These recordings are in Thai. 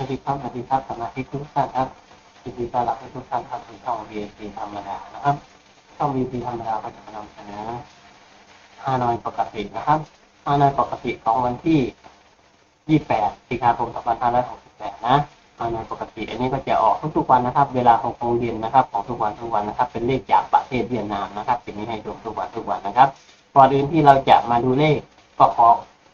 สวัสดีครับสวัสดีครับสมาชิกทุกท่านครับยินดีต้อนรับทุกท่านเข้าสู่ช่อง VIP ธรรมดานะครับ ช่อง VIP ธรรมดาก็จะนำเสนอฮานอยปกตินะครับฮานอยปกติของวันที่ 28 สิงหาคม 2568 นะฮานอยปกติ อันนี้ก็จะออกทุกๆวันนะครับ เวลา6โมงเย็นนะครับ ของทุกวันทุกวันนะครับ เป็นเลขจากประเทศเวียดนามนะครับสิ่งนี้ให้ดูทุกวันทุกวันนะครับก่อนอื่นที่เราจะมาดูเลขก็ขอ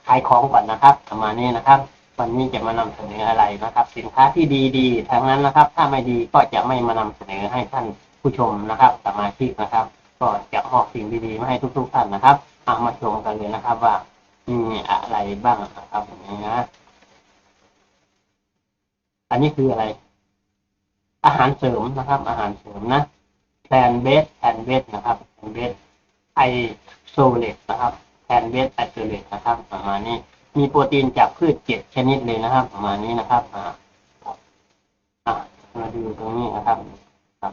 ขายของก่อนนะครับ ประมาณนี้นะครับ วันนี้จะมานำเสนออะไรนะครับ สินค้าที่ดีๆทั้งนั้นนะครับ ถ้าไม่ดีก็จะไม่มานำเสนอให้ท่านผู้ชมนะครับสมาชิกนะครับ ก็จะมอบสิ่งดีๆมาให้ทุก ๆ ท่านนะครับเอามาชมกันเลยนะครับว่ามีอะไรบ้างนะครับอย่างนี้นะอันนี้คืออะไร อาหารเสริมนะครับ อาหารเสริมนะแพนเบสแพนเบสนะครับแพนเบสไอโซเลตนะครับแพนเบสไอโซเลตนะครับ ประมาณนี้ มีโปรตีนจากพืชเจ็ดชนิดเลยนะครับ ประมาณนี้นะครับอ่าอะมาดูตรงนี้นะครับครับ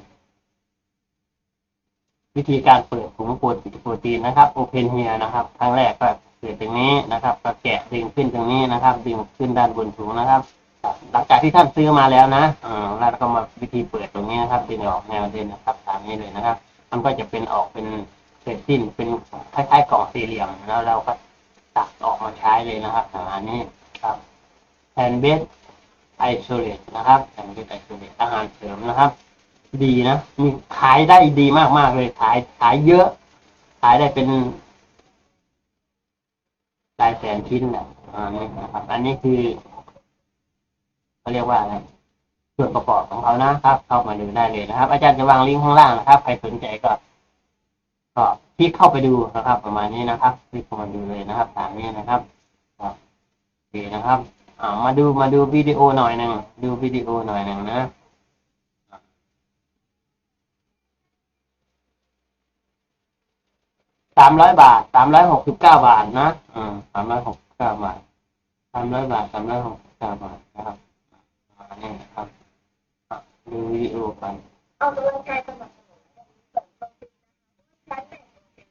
วิธีการเปิดถุงโปรตีนโปรตีนนะครับโอเพนเฮียนะครับครั้งแรกก็เปิดตรงนี้นะครับก็แกะดึงขึ้นตรงนี้นะครับ ดึงขึ้นด้านบนถุงนะครับ หลังจากที่ท่านซื้อมาแล้วนะอ่าแล้วก็มาวิธีเปิดตรงนี้นะครับดึงออกแนวเดินนะครับ ตามนี้เลยนะครับ มันก็จะเป็นออกเป็นเศษสิ้นเป็นคล้ายๆกล่องสี่เหลี่ยมแล้วเราก็ ตัดออกมาใช้เลยนะครับประมาณนี้ครับแอนเบสไอโซเลตนะครับแอนเบสไอโซเลตอาหารเสริมนะครับ ดีนะมีขายได้ดีมากมากเลยขายขายเยอะ ขายได้เป็นหลายแสนชิ้นนะอันนี้นะครับ อันนี้คือเขาเรียกว่าอะไรส่วนประกอบของเขานะครับ เข้ามาดูได้เลยนะครับ อาจารย์จะวางลิงก์ข้างล่างนะครับ ใครสนใจก็ ก็คลิกเข้าไปดูนะครับ ประมาณนี้นะครับคลิกเข้ามาดูเลยนะครับตามนี้นะครับโอเคนะครับอ่ามาดูมาดูวิดีโอหน่อยหนึ่งดูวิดีโอหน่อยหนึ่งนะสามร้อยบาทสามร้อยหกสิบเก้าบาทนะอ่าสามร้อยหกสิบเก้าบาทสามร้อยบาทสามร้อยหกสิบเก้าบาทนะครับมาณนี้นะครับดูวิดีโอกันออกกำลังกายสม่ำเสมอเสริมความฟิตนะคะใช้แบ่งเป็น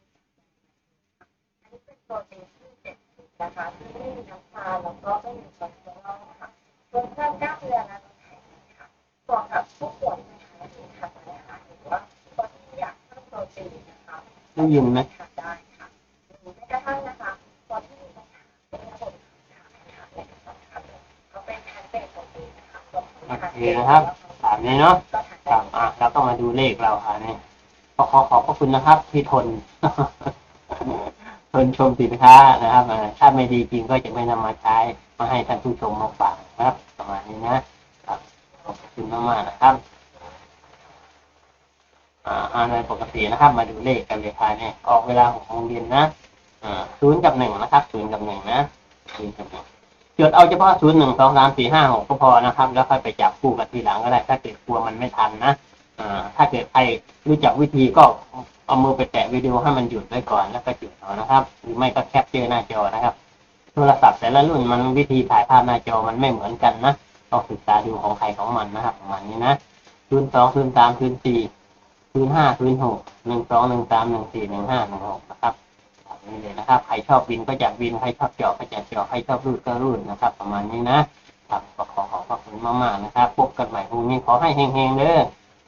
อันนี้เป็นตัวเป็น ที่เจ็ดสิบนะคะที่มีน้ำตาลแล้วก็ไม่มีคอเลสเตอรอลนะคะเพิ่มเกล้ามเนื้อและลดไขมันค่ะเหมาะกับผู้ป่วยนะคะที่ทานอาหารหรือว่าคนที่อยากเพิ่มโปรตีนนะคะได้ยินไหมทานได้ค่ะหรือแม้กระทั่งนะคะคนที่มีปัญหาในระบบขับถ่ายนะคะในกระเพาะอาหารก็เป็นแพนเบสโปรตีนนะคะโอเคนะครับตามนี้เนาะก็ทานคได้รับอะแล้วก็มาดูเลขเราค่ะนี่ขอขอขอบพระคุณนะครับที่ทน ทนชมสินค้านะครับอ่าถ้าไม่ดีจริงก็จะไม่นำมาใช้มาให้ท่านผู้ชมมาฝากนะครับ ประมาณนี้นะครับขอบคุณมากๆนะครับอ่าอ่าในปกตินะครับ มาดูเลขกันเลยค่ะเนี่ยออกเวลาหกโมงเย็นนะอ่าศูนย์กับหนึ่งนะครับศูนย์กับหนึ่งนะศูนย์กับหนึ่งจดเอาเฉพาะศูนย์หนึ่งสองสามสี่ห้าหกก็พอนะครับ แล้วค่อยไปจับคู่กันทีหลังก็ได้ ถ้าเกิดกลัวมันไม่ทันนะอ่าถ้าเกิดใครรู้จักวิธีก็ เอามือไปแตะวิดีโอให้มันหยุดไว้ก่อนแล้วก็จุดเอานะครับ หรือไม่ก็แคปเจอหน้าจอนะครับ โทรศัพท์แต่ละรุ่นมันวิธีถ่ายภาพหน้าจอมันไม่เหมือนกันนะต้องศึกษาดูของใครของมันนะครับประมาณนี้นะศูนสองศูนสามศูนสี่ศูนห้าศูนหกหนึ่งสองหนึ่งสามหนึ่งสี่หนึ่งห้าหนึ่งหกนะครับแบบนี้เลยนะครับ ใครชอบบินก็จะบิน ใครชอบเจาะก็จะเจาะ ใครชอบรูดก็รูดนะครับ ประมาณนี้นะครับก็ขอขอบพระคุณมากๆนะครับ พบกันใหม่พรุ่งนี้ขอให้เฮงๆเด้อ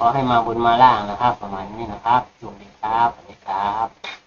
อให้มาบุญมาล่างนะครับ ประมาณนี้นะครับสวัสดีครับสวัสดีครับ